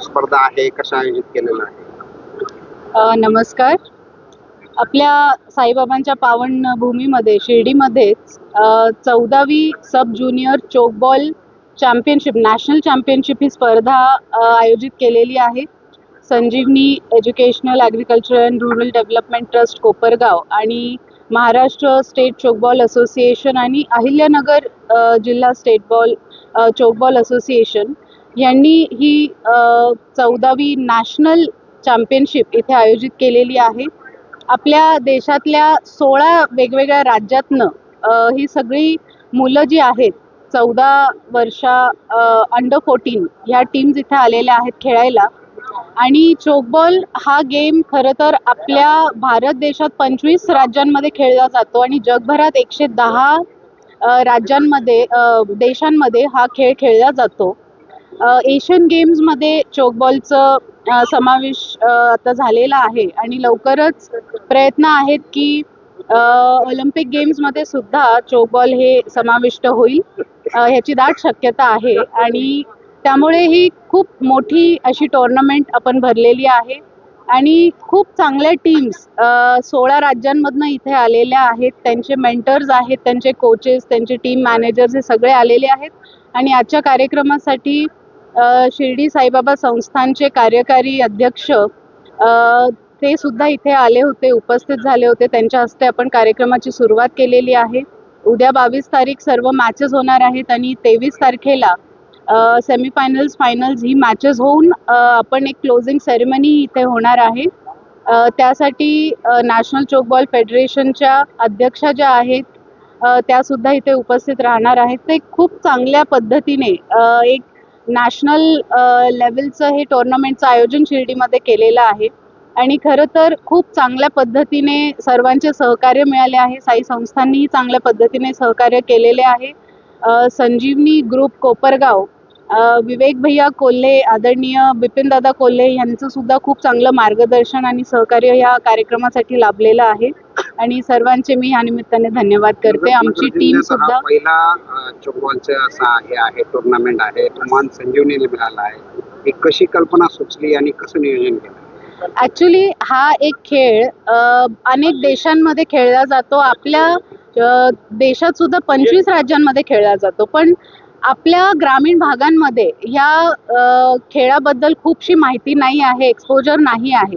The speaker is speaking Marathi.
स्पर्धा आहे कशा आयोजित केलेल्या आहे नमस्कार. आपल्या साईबाबांच्या पावन भूमीमध्ये शिर्डीमध्ये चौदावी sub junior tchoukball championship national championship ही स्पर्धा आयोजित केलेली आहे. Sanjivani educational agriculture and rural development trust Kopargaon आणि महाराष्ट्र स्टेट चोकबॉल असोसिएशन आणि अहिल्यानगर जिल्हा स्टेट बॉल चोकबॉल असोसिएशन. यांनी ही चौदावी नॅशनल चॅम्पियनशिप इथे आयोजित केलेली आहे. आपल्या देशातल्या सोळा वेगवेगळ्या राज्यातनं ही सगळी मुलं जी आहेत चौदा वर्षा अंडर फोर्टीन ह्या टीम्स इथे आलेल्या आहेत खेळायला. आणि चोकबॉल हा गेम खरं तर आपल्या भारत देशात पंचवीस राज्यांमध्ये खेळला जातो आणि जगभरात एकशे दहा राज्यांमध्ये देशांमध्ये हा खेळ खेळला जातो. एशियन गेम्समध्ये चोकबॉलचं समावेश आता झालेला आहे. आणि लवकरच प्रयत्न आहेत की ऑलिम्पिक गेम्समध्ये सुद्धा चोकबॉल हे समाविष्ट होईल ह्याची दाट शक्यता आहे. आणि त्यामुळे ही खूप मोठी अशी टोर्नामेंट आपण भरलेली आहे. आणि खूप चांगल्या टीम्स सोळा राज्यांमधनं इथे आलेल्या आहेत. त्यांचे मेंटर्स आहेत त्यांचे कोचेस त्यांचे टीम मॅनेजर्स हे सगळे आलेले आहेत. आणि आजच्या कार्यक्रमासाठी शिर्डी साईबाबा संस्थानचे कार्यकारी अध्यक्ष ते सुद्धा इथे आले होते उपस्थित झाले होते. त्यांच्या हस्ते आपण कार्यक्रमाची सुरुवात केलेली आहे. उद्या बावीस तारीख सर्व मॅचेस होणार आहेत आणि तेवीस तारखेला सेमीफायनल्स फायनल्स ही मॅचेस होऊन आपण एक क्लोजिंग सेरेमनी इथे होणार आहे. त्यासाठी नॅशनल चोकबॉल फेडरेशनच्या अध्यक्षा ज्या आहेत त्यासुद्धा त्या सुद्धा इथे उपस्थित राहणार आहेत. ते खूप चांगल्या पद्धतीने एक नॅशनल लेवलचं हे टोर्नामेंटचं आयोजन शिर्डीमध्ये केलेलं आहे. आणि खरं तर खूप चांगल्या पद्धतीने सर्वांचे सहकार्य मिळाले आहे. साई संस्थांनीही चांगल्या पद्धतीने सहकार्य केलेले आहे. संजीवनी ग्रुप कोपरगाव विवेक भैया कोल्हे आदरणीय बिपिनदादा कोल्हे यांचं सुद्धा खूप चांगलं मार्गदर्शन आणि सहकार्य या कार्यक्रमासाठी लाभलेलं आहे. आणि सर्वांचे मी या निमित्ताने धन्यवाद करते. आमची टीम हा सुद्धा पहिला अ, चोकबॉलचा असा हे आहे टुर्नामेंट आहे मान संजीवनीला मिळाला आहे. ही कशी कल्पना सुचली आणि कसं नियोजन केलं? ॲक्च्युली हा एक खेळ अनेक देशांमध्ये खेळला जातो. आपल्या देशात सुद्धा पंचवीस राज्यांमध्ये खेळला जातो. पण आपल्या ग्रामीण भागांमध्ये ह्या खेळाबद्दल खूपशी माहिती नाही आहे एक्सपोजर नाही आहे.